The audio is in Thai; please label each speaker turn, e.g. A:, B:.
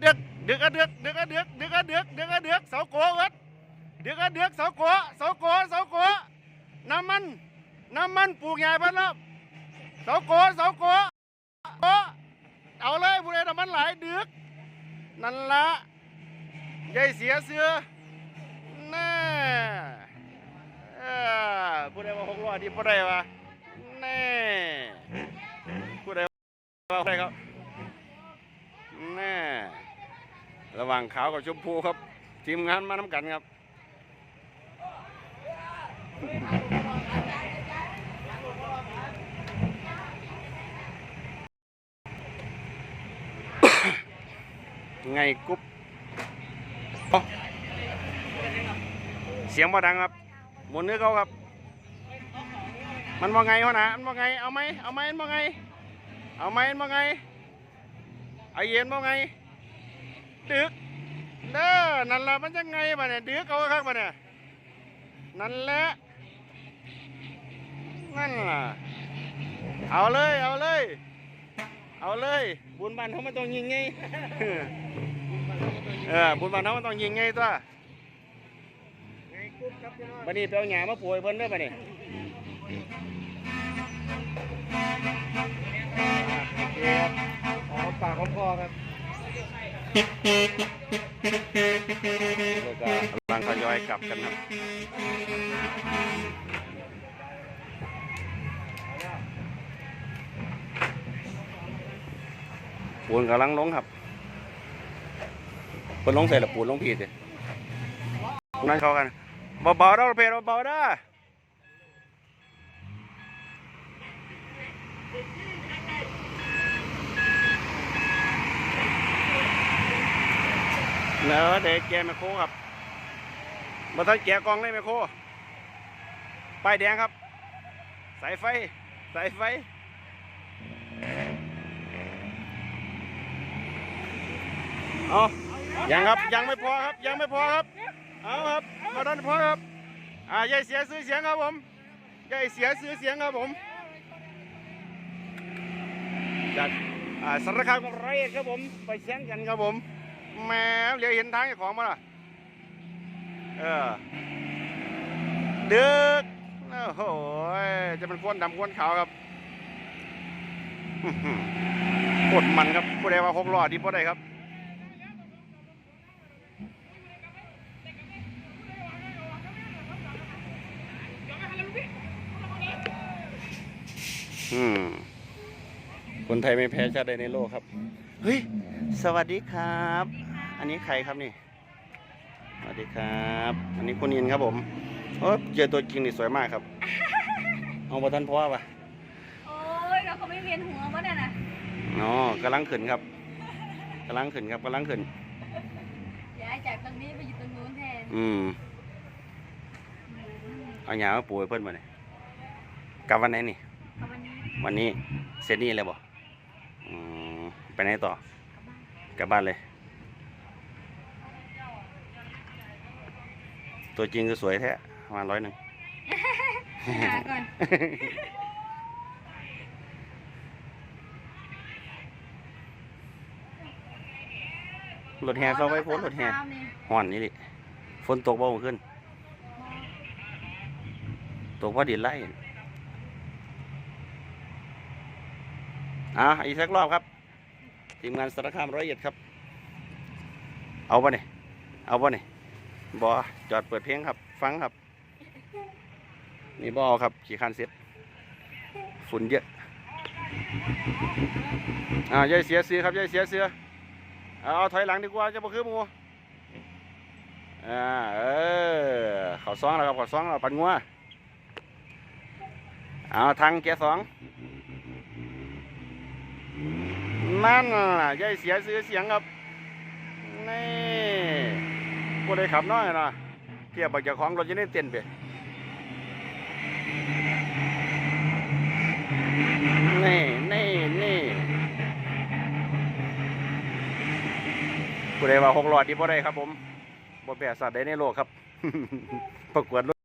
A: เดือกเดือกเดือกเดือกเดือกเดือกเดือกเดือกเดือกเสาโกเอิดเดือกเดือกเสาโกเสาโกเสาโกน้ำมันน้ำมันปลูกใหญ่ไปแล้วเสาโกเสาโกโกเอาเลยผู้ใดน้ำมันหลายเดือกนั่นละยายเสียเสือแน่เอ้อผู้ใดว่าหกล้อดีผู้ใดวะแน่ผู้ใดว่าผู้ใดครับ แน่ ระหว่างขาวกับชมพูครับ ทีมงานมาน้ำกันครับ ไงกุ๊บเสียงบ่ดังครับหมุนเนื้อเขาครับ มันว่าไงวะนะมันว่าไง เอาไหมเอาไหมมันว่าไง เอาไหมมันว่าไงไอเย็นบ่ไง ดึกเด้อนั่นละมันยังไงบ้าเนี่ยดึกเอาครับบ้าเนี่ยนั่นแหละนั่นล่ะเอาเลยเอาเลย เอาเลย บุญบันเขามันต้องยิงไงเออบุญบันเขามันต้องยิงไงตัว
B: ไงกุ๊บครับพี่น้อง
A: บันนี้ไปเอาหญ้ามาป่วยเพิ่นได้อบันนี้
B: โอเคครับหอปากหอมคอครับ
A: แล้วก็กำลังทยอยกลับกันครับปูนกำลังลงครับปูนลงเสร็จแล้วปูนลงพีดเลยนั่นเข้ากันเบาๆเด้อเพจเบาๆเด้อ เนอเด็กแกแม่โคครับมาทันแกกองเลยแม่โคป้ายแดงครับ สายไฟ สายไฟ เอายังครับ ยังไม่พอครับ ยังไม่พอครับ เอาครับมาดันพอครับ อ่าอย่เสียชื่อเสียงครับผมอย่เสียชื่อเสียงครับผม จากอ่าสารคามกับร้อยเอ็ดครับผม ไปเชียงกันครับผม แหมเหลียวเห็นทางเจ้าของมาล่ะ เออดึกโอ้โหจะเป็นควนดำควนขาวครับอื้อหือกดมันครับผู้ใดว่าหกล้อดีผู้ใดครับอืมคนไทยไม่แพ้ชาติใดในโลกครับ เฮ้ย สวัสดีครับอั นนี้ใครครับนี่สวัสดีครับ อันนี้คุณอินครับผมโอ้เจอตัวจริงนี่สวยมากครับ เอาบทันพ่อปะ
C: โอ้ยเราเขาไม่เวียนหัววะเนี่ยนะ
A: อ๋อกำลังขึ้นครับกำลังขึ้นครับกำลังขึ้น
C: ย้ายจากตรงนี้ไปอยู่ตรงนู้นแทน
A: อืมเอาหยามาปูให้เพิ่นมาเนี่ยกลับวันไหนนี่
C: เอาวันนี้
A: วันนี้เสร็จนี่เลยบ่อืมไปไหนต่อกลับบ้านเลย ตัวจริงคือสวยแท้ประมาณร้อยหนึ่ง
C: หาก่อน
A: รถแห่เข้าไปพ้นรถแห่
C: ตามนี่
A: ห่อนนี่ดิฝนตกบ่ขึ้น ตกเพราะดินไล่อะอีกสักรอบครับ ทีมงานสารคามร้อยเอ็ดครับ เอาป่ะเนี่ยเอาป่ะเนี่ย บอจอดเปิดเพลงครับ ฟังครับ นี่บอครับ ขี่คันเสร็จฝุ่นเยอะอ่ายายเสียเสือครับยายเสียเสือเอาถอยหลังดีกว่าจะบ่คือมูอ่าเออเขาซองแล้วครับเขาซองแล้วปันงัวเอาทางแกะสองนั่นล่ะยายเสียเสือเสียงครับนี่ กูได้ขับน้อยนะเทียบกับเจ้าของรถจะได้เต้นไปนี่นี่นี่ผู้ใดว่าหกหลอดดีบ่ได้ครับผมบ่แปรสัตว์ใดในโลกครับ ประกวด